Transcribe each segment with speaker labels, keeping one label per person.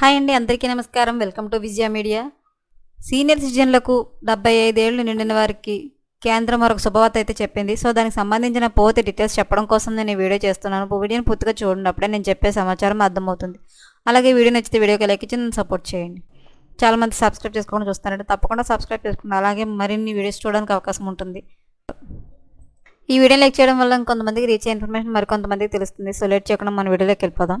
Speaker 1: Hi అండి అందరికీ నమస్కారం. Welcome to Vijaya media. Senior సిటిజన్లకు డెబ్బై ఐదేళ్ళు నిండిన వారికి కేంద్రం మరొక శుభవార్త అయితే చెప్పింది. సో దానికి సంబంధించిన పూర్తి డీటెయిల్స్ చెప్పడం కోసం నేను ఈ వీడియో చేస్తున్నాను. వీడియోని పూర్తిగా చూడనప్పుడే నేను చెప్పే సమాచారం అర్థమవుతుంది. అలాగే వీడియో నచ్చితే వీడియోకి లైక్ ఇచ్చి నన్ను సపోర్ట్ చేయండి. చాలా మంది సబ్స్క్రైబ్ చేసుకోవడం చూస్తారంటే తప్పకుండా సబ్స్క్రైబ్ చేసుకోండి. అలాగే మరిన్ని వీడియోస్ చూడడానికి అవకాశం ఉంటుంది. ఈ వీడియో లైక్ చేయడం వల్ల కొంతమందికి రీచ్ అయ్యే ఇన్ఫర్మేషన్ మరికొంతమందికి తెలుస్తుంది. సో లేట్ చేయకుండా మన వీడియోలోకి వెళ్ళిపోదాం.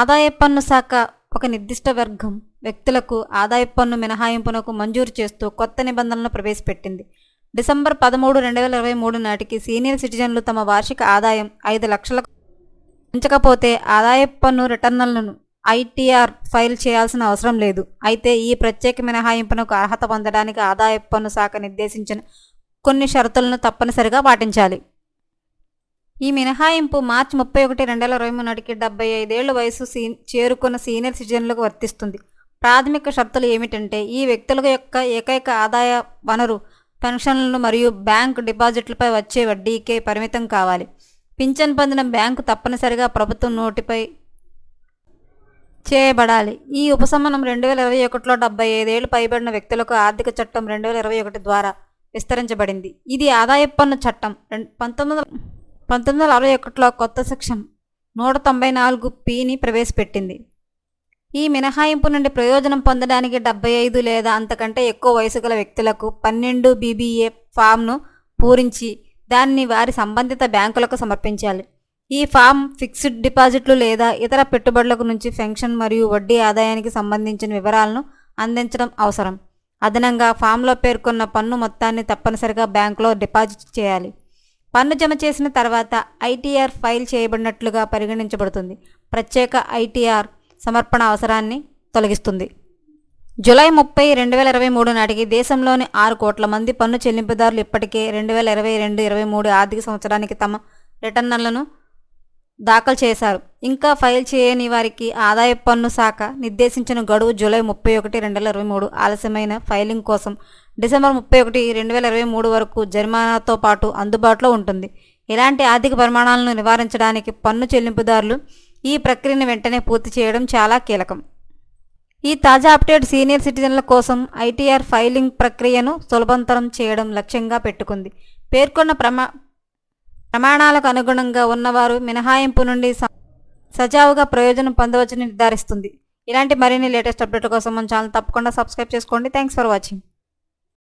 Speaker 1: ఆదాయ పన్ను శాఖ ఒక నిర్దిష్ట వర్గం వ్యక్తులకు ఆదాయపు పన్ను మినహాయింపునకు మంజూరు చేస్తూ కొత్త నిబంధనలను ప్రవేశపెట్టింది. డిసెంబర్ పదమూడు రెండు వేల ఇరవై మూడు నాటికి సీనియర్ సిటిజన్లు తమ వార్షిక ఆదాయం ఐదు లక్షలకు ఉంచకపోతే ఆదాయపు పన్ను రిటర్నులను ఐటీఆర్ ఫైల్ చేయాల్సిన అవసరం లేదు. అయితే ఈ ప్రత్యేక మినహాయింపునకు అర్హత పొందడానికి ఆదాయపు పన్ను శాఖ నిర్దేశించిన కొన్ని షరతులను తప్పనిసరిగా పాటించాలి. ఈ మినహాయింపు మార్చి ముప్పై ఒకటి రెండు వేల ఇరవై మూడు నాటికి డెబ్బై ఐదేళ్ళ వయసు సీ చేరుకున్న సీనియర్ సిటిజన్లకు వర్తిస్తుంది. ప్రాథమిక షరతులు ఏమిటంటే ఈ వ్యక్తుల యొక్క ఏకైక ఆదాయ వనరు పెన్షన్లను మరియు బ్యాంక్ డిపాజిట్లపై వచ్చే వడ్డీకే పరిమితం కావాలి. పింఛన్ పొందిన బ్యాంకు తప్పనిసరిగా ప్రభుత్వం నోటిపై చేయబడాలి. ఈ ఉపశమనం రెండు వేల ఇరవై ఒకటిలో డెబ్బై ఐదేళ్ళు పైబడిన వ్యక్తులకు ఆర్థిక చట్టం రెండు వేల ఇరవై ఒకటి ద్వారా విస్తరించబడింది. ఇది ఆదాయ పన్ను చట్టం. పంతొమ్మిది పంతొమ్మిది వందల అరవై ఒకటిలో కొత్త సెక్షన్ నూట తొంభై నాలుగు పిని ప్రవేశపెట్టింది. ఈ మినహాయింపు నుండి ప్రయోజనం పొందడానికి డెబ్బై ఐదు లేదా అంతకంటే ఎక్కువ వయసు గల వ్యక్తులకు పన్నెండు బీబీఏ ఫామ్ను పూరించి దాన్ని వారి సంబంధిత బ్యాంకులకు సమర్పించాలి. ఈ ఫామ్ ఫిక్స్డ్ డిపాజిట్లు లేదా ఇతర పెట్టుబడులకు నుంచి పెన్షన్ మరియు వడ్డీ ఆదాయానికి సంబంధించిన వివరాలను అందించడం అవసరం. అదనంగా ఫామ్లో పేర్కొన్న పన్ను మొత్తాన్ని తప్పనిసరిగా బ్యాంకులో డిపాజిట్ చేయాలి. పన్ను జమ చేసిన తర్వాత ఐటీఆర్ ఫైల్ చేయబడినట్లుగా పరిగణించబడుతుంది. ప్రత్యేక ఐటీఆర్ సమర్పణ అవసరాన్ని తొలగిస్తుంది. జూలై ముప్పై రెండు వేల ఇరవై మూడు నాటికి దేశంలోని ఆరు కోట్ల మంది పన్ను చెల్లింపుదారులు ఇప్పటికే రెండు వేల ఇరవై రెండు ఇరవై మూడు ఆర్థిక సంవత్సరానికి తమ రిటర్నులను దాఖలు చేశారు. ఇంకా ఫైల్ చేయని వారికి ఆదాయ పన్ను శాఖ నిర్దేశించిన గడువు జూలై ముప్పై ఒకటి రెండు వేల ఇరవై మూడు ఆలస్యమైన ఫైలింగ్ కోసం డిసెంబర్ ముప్పై ఒకటి రెండు వేల ఇరవై మూడు వరకు జరిమానాతో పాటు అందుబాటులో ఉంటుంది. ఇలాంటి ఆర్థిక ప్రమాణాలను నివారించడానికి పన్ను చెల్లింపుదారులు ఈ ప్రక్రియను వెంటనే పూర్తి చేయడం చాలా కీలకం. ఈ తాజా అప్డేట్ సీనియర్ సిటిజన్ల కోసం ఐటీఆర్ ఫైలింగ్ ప్రక్రియను సులభంతరం చేయడం లక్ష్యంగా పెట్టుకుంది. పేర్కొన్న ప్రమా ప్రమాణాలకు అనుగుణంగా ఉన్నవారు మినహాయింపు నుండి సజావుగా ప్రయోజనం పొందవచ్చని నిర్ధారిస్తుంది. ఇలాంటి మరిన్ని లేటెస్ట్ అప్డేట్ కోసం మన ఛానల్ తప్పకుండా సబ్స్క్రైబ్ చేసుకోండి. Thanks for watching.